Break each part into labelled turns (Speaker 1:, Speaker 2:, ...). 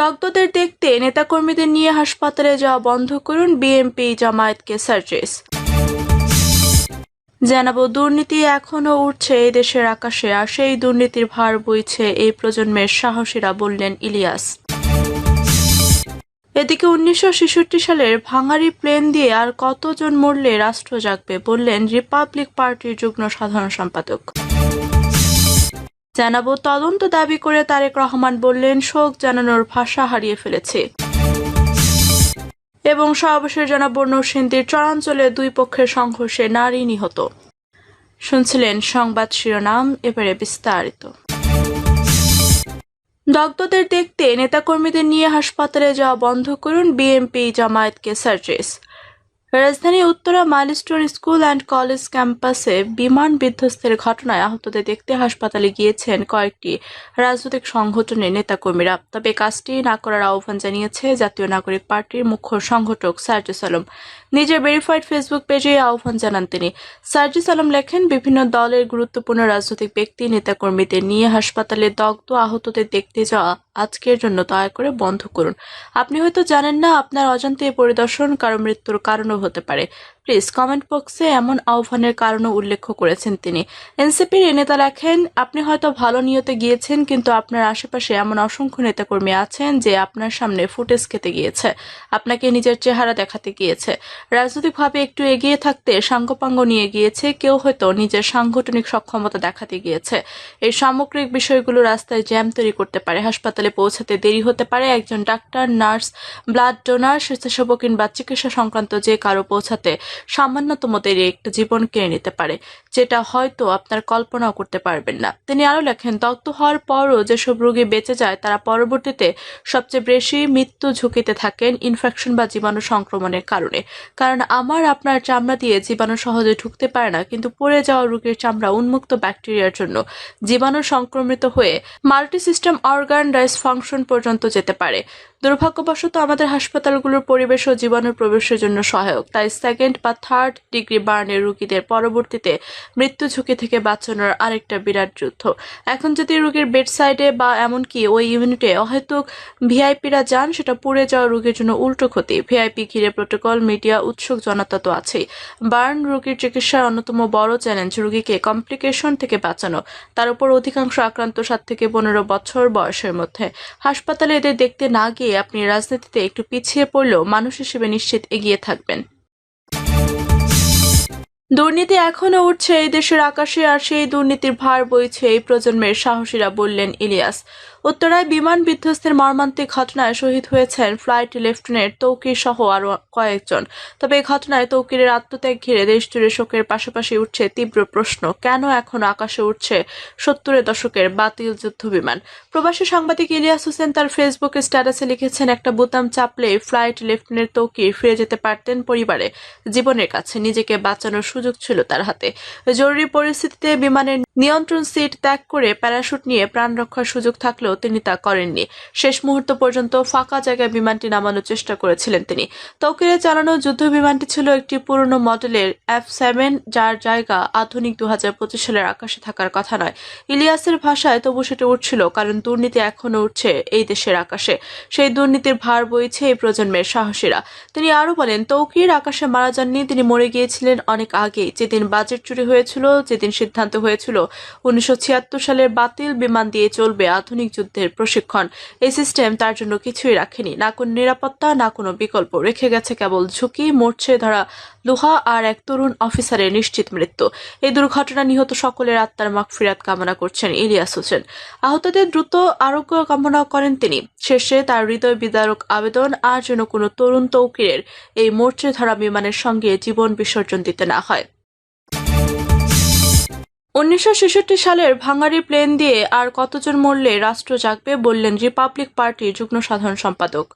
Speaker 1: দগ্ধদের দেখতে নেতাকর্মীদের নিয়ে হাসপাতালে যাওয়া বন্ধ করুন বিএমপি জামায়াতকে সার্জেস জানাবো দুর্নীতি এখনও উঠছে এই দেশের আকাশে আর সেই দুর্নীতির ভার বইছে এই প্রজন্মের সাহসীরা বললেন ইলিয়াস এদিকে উনিশশো সালের ভাঙারি প্লেন দিয়ে আর কতজন মরলে রাষ্ট্র জাগবে বললেন রিপাবলিক পার্টির যুগ্ম সাধারণ সম্পাদক জানাবো তদন্ত দাবি করে তারেক রহমান বললেন শোক জানানোর ভাষা হারিয়ে ফেলেছে এবং সর্বশেষ জানাবো নরসিংদীর চরাঞ্চলে দুই পক্ষের সংঘর্ষে নারী নিহত শুনছিলেন সংবাদ শিরোনাম এবারে বিস্তারিত দগ্ধদের দেখতে নেতাকর্মীদের নিয়ে হাসপাতালে যাওয়া বন্ধ করুন বিএমপি জামায়াতকে সার্জেস রাজধানী Uttara Milestone school and college ক্যাম্পাসে বিমান বিধ্বস্তের ঘটনায় আহতদের দেখতে হাসপাতালে গিয়েছেন কয়েকটি রাজনৈতিক সংগঠনের নেতাকর্মীরা তবে কাজটি না করার আহ্বান জানিয়েছে জাতীয় নাগরিক পার্টির মুখ্য সংগঠক সার্জেস আলম নিজের ভেরিফাইড ফেসবুক পেজে আহ্বান জানান তিনি সার্জিস আলম লেখেন বিভিন্ন দলের গুরুত্বপূর্ণ রাজনৈতিক ব্যক্তি নেতাকর্মীদের নিয়ে হাসপাতালে দগ্ধ আহতদের দেখতে যাওয়া আজকের জন্য দয়া করে বন্ধ করুন আপনি হয়তো জানেন না আপনার অজান্তে পরিদর্শন কারো মৃত্যুর কারণও হতে পারে প্লিজ কমেন্ট বক্সে এমন আহ্বানের কারণও উল্লেখ করেছেন তিনি এনসিপির এ নেতা লেখেন আপনি হয়তো ভালো নিয়তে গিয়েছেন কিন্তু আপনার আশেপাশে এমন অসংখ্য নেতাকর্মী আছেন যে আপনার সামনে ফুটেজ খেতে গিয়েছে আপনাকে নিজের চেহারা দেখাতে গিয়েছে রাজনৈতিকভাবে একটু এগিয়ে থাকতে সাঙ্গপাঙ্গ নিয়ে গিয়েছে কেউ হয়তো নিজের সাংগঠনিক সক্ষমতা দেখাতে গিয়েছে এই সামগ্রিক বিষয়গুলো রাস্তায় জ্যাম তৈরি করতে পারে হাসপাতালে পৌঁছাতে দেরি হতে পারে একজন ডাক্তার নার্স ব্লাড ডোনার স্বেচ্ছাসেবক কিংবা চিকিৎসা সংক্রান্ত যে কারো পৌঁছাতে সামান্যতম তৈরি একটা জীবন কেড়ে নিতে পারে যেটা হয়তো আপনার কল্পনাও করতে পারবেন না তিনি আরও লেখেন দগ্ধ হওয়ার পরও যেসব রোগী বেঁচে যায় তারা পরবর্তীতে সবচেয়ে বেশি মৃত্যু ঝুঁকিতে থাকেন ইনফেকশন বা জীবাণু সংক্রমণের কারণে কারণ আমার আপনার চামড়া দিয়ে জীবাণু সহজে ঢুকতে পারে না কিন্তু পড়ে যাওয়া রোগীর চামড়া উন্মুক্ত ব্যাকটেরিয়ার জন্য জীবাণু সংক্রমিত হয়ে মাল্টি সিস্টেম অর্গান ফাংশন পর্যন্ত যেতে পারে দুর্ভাগ্যবশত আমাদের হাসপাতালগুলোর পরিবেশ ও জীবাণুর প্রবেশের জন্য সহায়ক তাই সেকেন্ড বা থার্ড ডিগ্রি বার্নের রুগীদের পরবর্তীতে মৃত্যু ঝুঁকি থেকে বাঁচানোর আরেকটা বিরাট যুদ্ধ এখন যদি রুগীর বেডসাইডে বা এমনকি ওই ইউনিটে অহেতুক ভিআইপিরা যান সেটা পুড়ে যাওয়া রোগীর জন্য উল্টো ক্ষতি ভিআইপি ঘিরে প্রোটোকল মিডিয়া উৎসুক জনতা তো আছেই বার্ন রোগীর চিকিৎসার অন্যতম বড় চ্যালেঞ্জ রোগীকে কমপ্লিকেশন থেকে বাঁচানো তার উপর অধিকাংশ আক্রান্ত সাত থেকে পনেরো বছর বয়সের মধ্যে হাসপাতালে এদের দেখতে না গিয়ে আপনি রাজনীতিতে একটু পিছিয়ে পড়লেও মানুষ হিসেবে নিশ্চিত এগিয়ে থাকবেন দুর্নীতি এখনও উঠছে এই দেশের আকাশে আর সেই দুর্নীতির ভার বইছে এই প্রজন্মের সাহসীরা বললেন ইলিয়াস উত্তরায় বিমান বিধ্বস্তের মর্মান্তিক ঘটনায় শহীদ হয়েছেন ফ্লাইট লেফটেন্যান্ট তৌকির সহ আরও কয়েকজন তবে এই ঘটনায় তৌকিরের আত্মত্যাগ ঘিরে দেশ জুড়ে শোকের পাশাপাশি উঠছে তীব্র প্রশ্ন কেন এখন আকাশে উঠছে সত্তরের দশকের বাতিল যুদ্ধ বিমান প্রবাসী সাংবাদিক ইলিয়াস হোসেন তার ফেসবুকে স্ট্যাটাসে লিখেছেন একটা বোতাম চাপলে ফ্লাইট লেফটেন্যান্ট তৌকির ফিরে যেতে পারতেন পরিবারে জীবনের কাছে নিজেকে বাঁচানোর সুযোগ ছিল তার হাতে জরুরি পরিস্থিতিতে বিমানের নিয়ন্ত্রণ সিট ত্যাগ করে প্যারাশুট নিয়ে প্রাণ রক্ষার সুযোগ থাকলেও তিনি তা করেননি শেষ মুহূর্ত পর্যন্ত ফাঁকা জায়গায় বিমানটি নামানোর চেষ্টা করেছিলেন তিনি তৌকিরে চালানো যুদ্ধ বিমানটি ছিল একটি পুরনো মডেলের এফ সেভেন যার জায়গা আধুনিক দু সালের আকাশে থাকার কথা নয় ইলিয়াসের ভাষায় তবু সেটা উঠছিল কারণ দুর্নীতি এখনও উঠছে এই দেশের আকাশে সেই দুর্নীতির ভার বইছে এই প্রজন্মের সাহসীরা তিনি আরও বলেন তৌকির আকাশে মারা যাননি তিনি মরে গিয়েছিলেন অনেক আগে যেদিন বাজেট চুরি হয়েছিল যেদিন সিদ্ধান্ত হয়েছিল উনিশশো সালের বাতিল বিমান দিয়ে চলবে আধুনিক যুদ্ধের প্রশিক্ষণ এই সিস্টেম তার জন্য কিছুই রাখেনি না কোনো নিরাপত্তা না কোনো বিকল্প রেখে গেছে কেবল ঝুঁকি মরছে ধরা লোহা আর এক তরুণ অফিসারের নিশ্চিত মৃত্যু এই দুর্ঘটনা নিহত সকলের আত্মার ফিরাত কামনা করছেন ইলিয়াস হোসেন আহতদের দ্রুত আরোগ্য কামনা করেন তিনি শেষে তার হৃদয় বিদারক আবেদন আর যেন কোনো তরুণ তৌকিরের এই মোর্চে ধরা বিমানের সঙ্গে জীবন বিসর্জন দিতে না হয় উনিশশো সালের ভাঙারি প্লেন দিয়ে আর কতজন মরলে রাষ্ট্র জাগবে বললেন রিপাবলিক পার্টির যুগ্ম সাধারণ সম্পাদক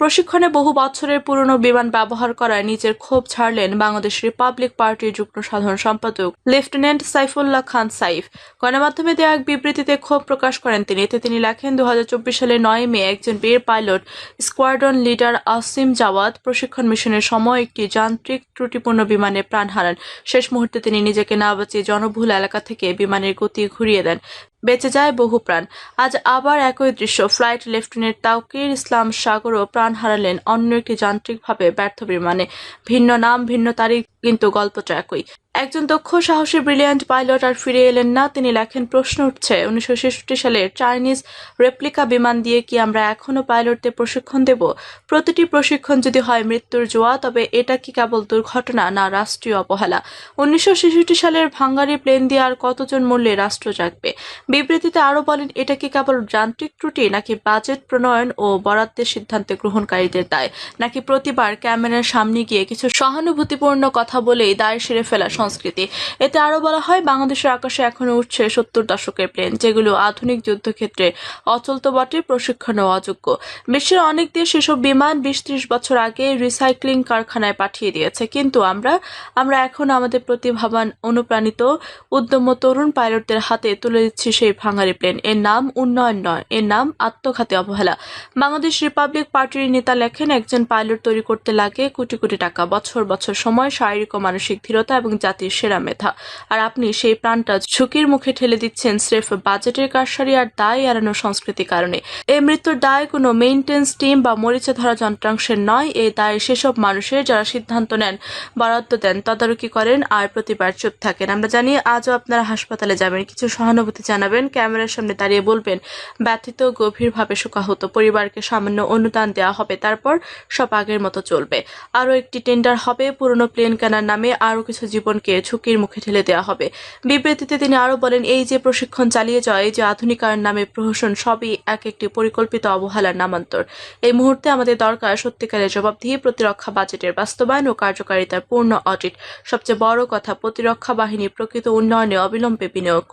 Speaker 1: প্রশিক্ষণে বহু বছরের পুরনো বিমান ব্যবহার করায় নিজের ক্ষোভ ছাড়লেন বাংলাদেশ রিপাবলিক পার্টির যুগ্ম সাধারণ সম্পাদক লেফটেন্যান্ট সাইফুল্লাহ খান সাইফ গণমাধ্যমে দেওয়া এক বিবৃতিতে ক্ষোভ প্রকাশ করেন তিনি এতে তিনি লেখেন দু সালের নয় মে একজন বীর pilot squadron leader Asim Jawad প্রশিক্ষণ মিশনের সময় একটি যান্ত্রিক ত্রুটিপূর্ণ বিমানে প্রাণ হারান শেষ মুহূর্তে তিনি নিজেকে না বাঁচিয়ে জনবহুল এলাকা থেকে বিমানের গতি ঘুরিয়ে দেন বেঁচে যায় বহু প্রাণ আজ আবার একই দৃশ্য ফ্লাইট লেফটেন্যান্ট তাওকির ইসলাম সাগরও প্রাণ হারালেন অন্য একটি যান্ত্রিকভাবে ব্যর্থ বিমানে ভিন্ন নাম ভিন্ন তারিখ কিন্তু গল্পটা একই একজন দক্ষ সাহসী ব্রিলিয়ান্ট পাইলট আর ফিরে এলেন না তিনি লেখেন প্রশ্ন উঠছে উনিশশো সালে চাইনিজ রেপ্লিকা বিমান দিয়ে কি আমরা এখনও পাইলটদের প্রশিক্ষণ দেব প্রতিটি প্রশিক্ষণ যদি হয় মৃত্যুর জোয়া তবে এটা কি কেবল দুর্ঘটনা না রাষ্ট্রীয় অবহেলা উনিশশো সালের ভাঙ্গারি প্লেন দিয়ে আর কতজন মূল্যে রাষ্ট্র জাগবে বিবৃতিতে আরও বলেন এটা কি কেবল যান্ত্রিক ত্রুটি নাকি বাজেট প্রণয়ন ও বরাদ্দের সিদ্ধান্তে গ্রহণকারীদের দায় নাকি প্রতিবার ক্যামেরার সামনে গিয়ে কিছু সহানুভূতিপূর্ণ কথা বলেই দায় সেরে ফেলা সংস্কৃতি এতে আরও বলা হয় বাংলাদেশের আকাশে এখনও উঠছে সত্তর দশকের প্লেন যেগুলো আধুনিক যুদ্ধক্ষেত্রে অচল তো বটে প্রশিক্ষণ অযোগ্য বিশ্বের অনেক দেশ এসব বিমান বিশ ত্রিশ বছর আগে রিসাইক্লিং কারখানায় পাঠিয়ে দিয়েছে কিন্তু আমরা আমরা এখন আমাদের প্রতিভাবান অনুপ্রাণিত উদ্যম তরুণ পাইলটদের হাতে তুলে দিচ্ছি সেই ভাঙারি প্লেন এর নাম উন্নয়ন নয় এর নাম আত্মঘাতী অবহেলা বাংলাদেশ রিপাবলিক পার্টির নেতা লেখেন একজন পাইলট তৈরি করতে লাগে কোটি কোটি টাকা বছর বছর সময় শারীরিক ও মানসিক ধীরতা এবং জাতির সেরা মেধা আর আপনি সেই প্রাণটা ঝুঁকির মুখে ঠেলে দিচ্ছেন স্রেফ বাজেটের কারসারি আর দায় এড়ানো সংস্কৃতির কারণে এই মৃত্যুর দায় কোনো মেইনটেন্স টিম বা মরিচা ধরা যন্ত্রাংশের নয় এই দায় সেসব মানুষের যারা সিদ্ধান্ত নেন বরাদ্দ দেন তদারকি করেন আর প্রতিবার চুপ থাকেন আমরা জানি আজও আপনারা হাসপাতালে যাবেন কিছু সহানুভূতি জানাবেন ক্যামেরার সামনে দাঁড়িয়ে বলবেন ব্যথিত গভীরভাবে শোকাহত পরিবারকে সামান্য অনুদান দেওয়া হবে তারপর সব আগের মতো চলবে আরও একটি টেন্ডার হবে পুরনো প্লেন কেনার নামে আরও কিছু জীবন শহরকে ঝুঁকির মুখে ঠেলে দেওয়া হবে বিবৃতিতে তিনি আরও বলেন এই যে প্রশিক্ষণ চালিয়ে যায় এই যে আধুনিকায়ন নামে প্রহসন সবই এক একটি পরিকল্পিত অবহেলার নামান্তর এই মুহূর্তে আমাদের দরকার সত্যিকারের জবাবদিহি প্রতিরক্ষা বাজেটের বাস্তবায়ন ও কার্যকারিতার পূর্ণ অডিট সবচেয়ে বড় কথা প্রতিরক্ষা বাহিনীর প্রকৃত উন্নয়নে অবিলম্বে বিনিয়োগ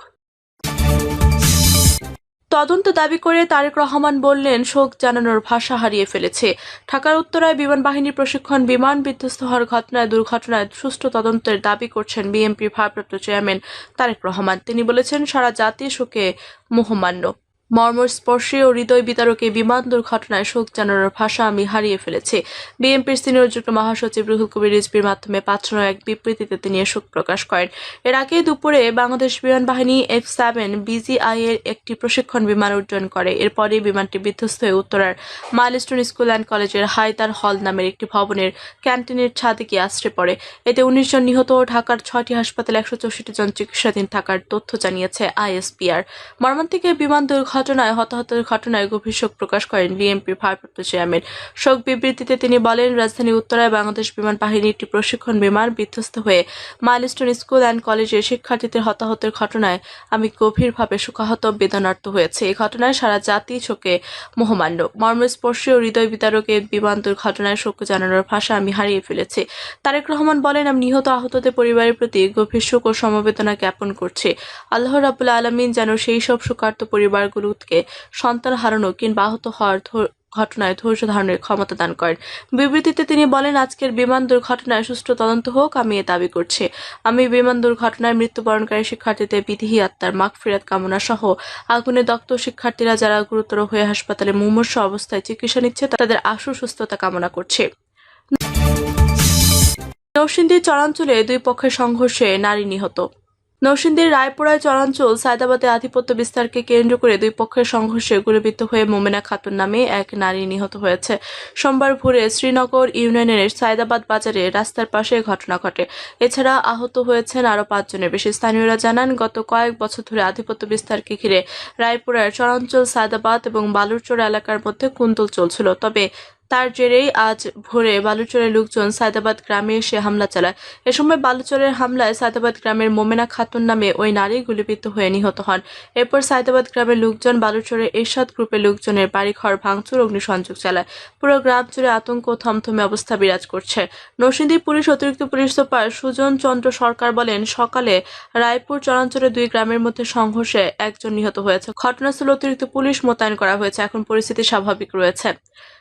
Speaker 1: তদন্ত দাবি করে তারেক রহমান বললেন শোক জানানোর ভাষা হারিয়ে ফেলেছে ঢাকার উত্তরায় বিমান বাহিনীর প্রশিক্ষণ বিমান বিধ্বস্ত হওয়ার ঘটনায় দুর্ঘটনায় সুষ্ঠু তদন্তের দাবি করছেন বিএমপি ভারপ্রাপ্ত চেয়ারম্যান তারেক রহমান তিনি বলেছেন সারা জাতি শোকে মোহমান্য মর্মস্পর্শী ও হৃদয় বিতারক বিমান দুর্ঘটনায় শোক জানানোর ভাষা আমি হারিয়ে ফেলেছি বিএনপির সিনিয়র যুগ্ম মহাসচিব রুহুল কবির রিজবির মাধ্যমে পাঠানো এক বিবৃতিতে তিনি শোক প্রকাশ করেন এর আগে দুপুরে বাংলাদেশ বিমান বাহিনী এফ সেভেন বিজিআই এর একটি প্রশিক্ষণ বিমান উড্ডয়ন করে এরপরে বিমানটি বিধ্বস্ত হয়ে উত্তরার মাইলস্টোন স্কুল অ্যান্ড কলেজের হায়দার হল নামের একটি ভবনের ক্যান্টিনের ছাদে গিয়ে আশ্রে পড়ে এতে উনিশ জন নিহত ও ঢাকার ছয়টি হাসপাতালে একশো জন চিকিৎসাধীন থাকার তথ্য জানিয়েছে আইএসপিআর মর্মান্তিকে বিমান দুর্ঘটনা ঘটনায় হতাহতের ঘটনায় গভীর শোক প্রকাশ করেন বিএনপির ভারপ্রাপ্ত চেয়ারম্যান শোক বিবৃতিতে তিনি বলেন রাজধানী উত্তরায় বাংলাদেশ বিমান বাহিনীর একটি প্রশিক্ষণ বিমান বিধ্বস্ত হয়ে মাইলস্টোন স্কুল অ্যান্ড কলেজের শিক্ষার্থীদের হতাহতের ঘটনায় আমি গভীরভাবে শোকাহত বেদনার্থ হয়েছে এই ঘটনায় সারা জাতি শোকে মহমান্য মর্মস্পর্শী ও হৃদয় বিতারকে বিমান দুর্ঘটনায় শোক জানানোর ভাষা আমি হারিয়ে ফেলেছি তারেক রহমান বলেন আমি নিহত আহতদের পরিবারের প্রতি গভীর শোক ও সমবেদনা জ্ঞাপন করছি আল্লাহ রাবুল আলমিন যেন সেই সব শোকার্ত পরিবারগুলো দাউদকে সন্তান হারানো কিংবা আহত হওয়ার ঘটনায় ধৈর্য ধারণের ক্ষমতা দান করেন বিবৃতিতে তিনি বলেন আজকের বিমান দুর্ঘটনায় সুষ্ঠু তদন্ত হোক আমি এ দাবি করছি আমি বিমান দুর্ঘটনায় মৃত্যুবরণকারী শিক্ষার্থীদের বিধি আত্মার মাগ ফেরাত কামনা সহ আগুনে দগ্ধ শিক্ষার্থীরা যারা গুরুতর হয়ে হাসপাতালে মুমূর্ষ অবস্থায় চিকিৎসা নিচ্ছে তাদের আশু সুস্থতা কামনা করছে নরসিংদীর চরাঞ্চলে দুই পক্ষের সংঘর্ষে নারী নিহত নরসিংদীর রায়পুরায় চরাঞ্চল সায়দাবাদে আধিপত্য বিস্তারকে কেন্দ্র করে দুই পক্ষের সংঘর্ষে গুলিবিদ্ধ হয়ে মোমেনা খাতুন নামে এক নারী নিহত হয়েছে সোমবার ভোরে শ্রীনগর ইউনিয়নের সায়দাবাদ বাজারে রাস্তার পাশে ঘটনা ঘটে এছাড়া আহত হয়েছেন আরও পাঁচজনের বেশি স্থানীয়রা জানান গত কয়েক বছর ধরে আধিপত্য বিস্তারকে ঘিরে রায়পুরার চরাঞ্চল সায়দাবাদ এবং বালুরচোর এলাকার মধ্যে কুন্দল চলছিল তবে তার জেরেই আজ ভোরে বালুচরের লোকজন সায়দাবাদ গ্রামে এসে হামলা চালায় এ সময় বালুচরের হামলায় সায়দাবাদ গ্রামের মোমেনা খাতুন নামে ওই নারী গুলিবিদ্ধ হয়ে নিহত হন এরপর সায়দাবাদ গ্রামের লোকজন বালুচরের এরশাদ গ্রুপের লোকজনের বাড়িঘর ভাঙচুর অগ্নিসংযোগ চালায় পুরো গ্রাম জুড়ে আতঙ্ক থমথমে অবস্থা বিরাজ করছে নরসিংদী পুলিশ অতিরিক্ত পুলিশ সুপার সুজন চন্দ্র সরকার বলেন সকালে রায়পুর চরাঞ্চলে দুই গ্রামের মধ্যে সংঘর্ষে একজন নিহত হয়েছে ঘটনাস্থলে অতিরিক্ত পুলিশ মোতায়েন করা হয়েছে এখন পরিস্থিতি স্বাভাবিক রয়েছে